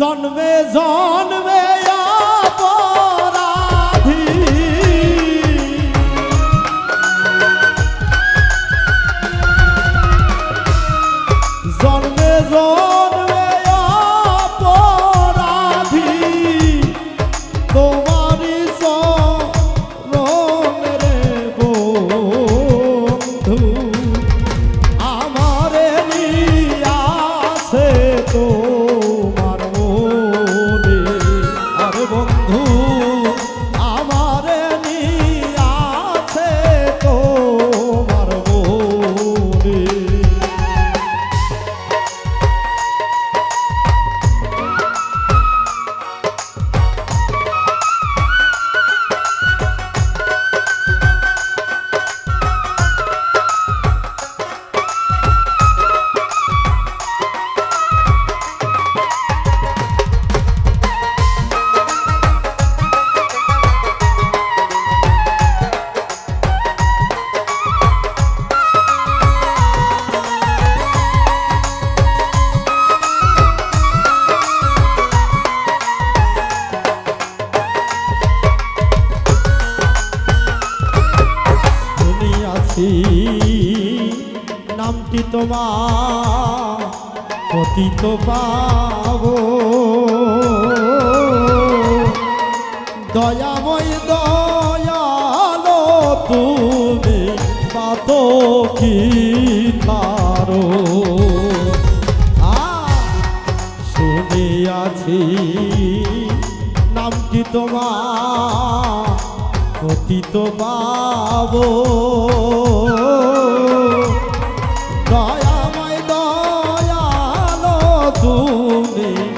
জন্মে জন্মে মুক্তি তো দয়া বই দয়ালো তুমি পাত কি থারো শুনে আছি নাম কি তোমার, অতীত পাবো। তুমি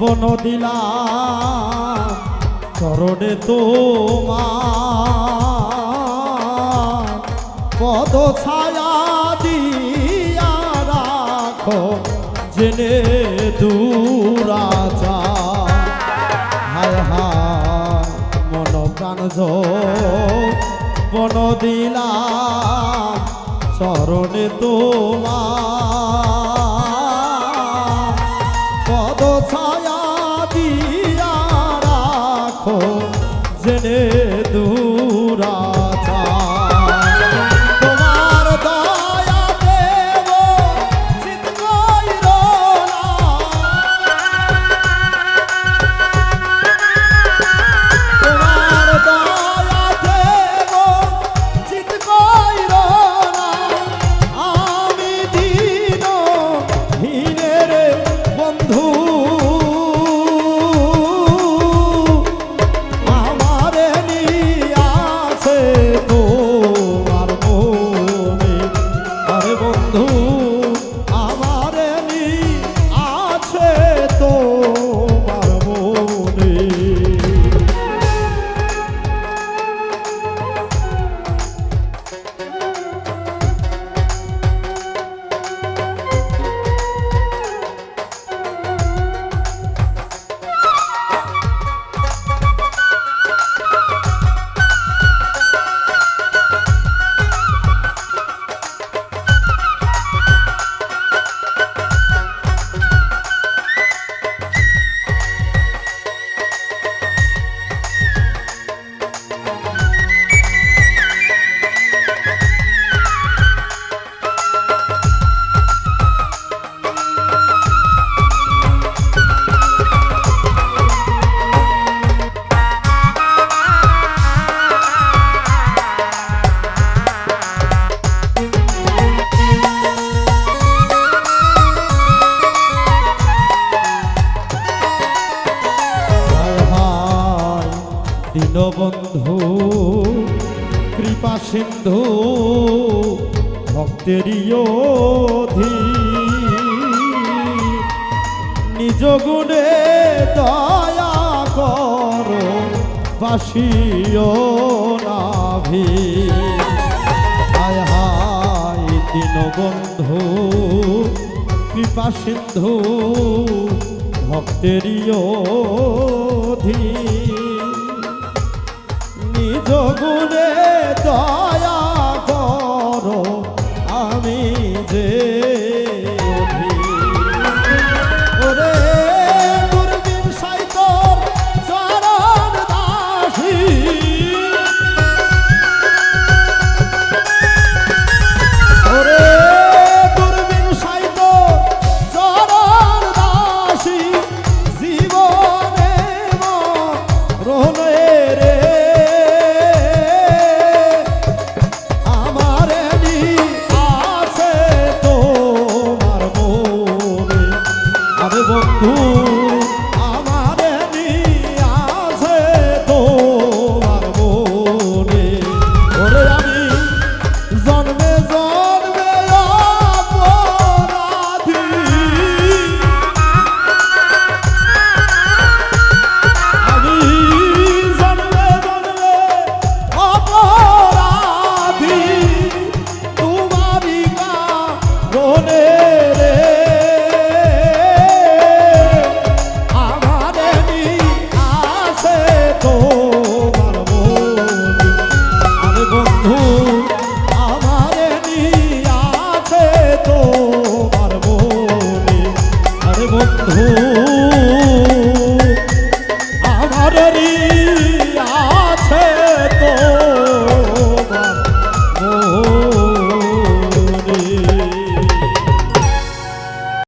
কখনো দিলাম চরণে তোমার পদ ছায়া দিয়া রাখো, জেনে দুরাজা। হায় হায়, মন প্রাণ বন দিলাম চরণে তোমার দীনবন্ধু, কৃপা সিন্ধু ভক্তের নিজ গুণে দয়া কর, বাসিও নাভি হায় দীনবন্ধু, কৃপা সিন্ধু ভক্তেরিয়োধি সগুণে দয়া করো আমি যে বন্ধু বন্ধু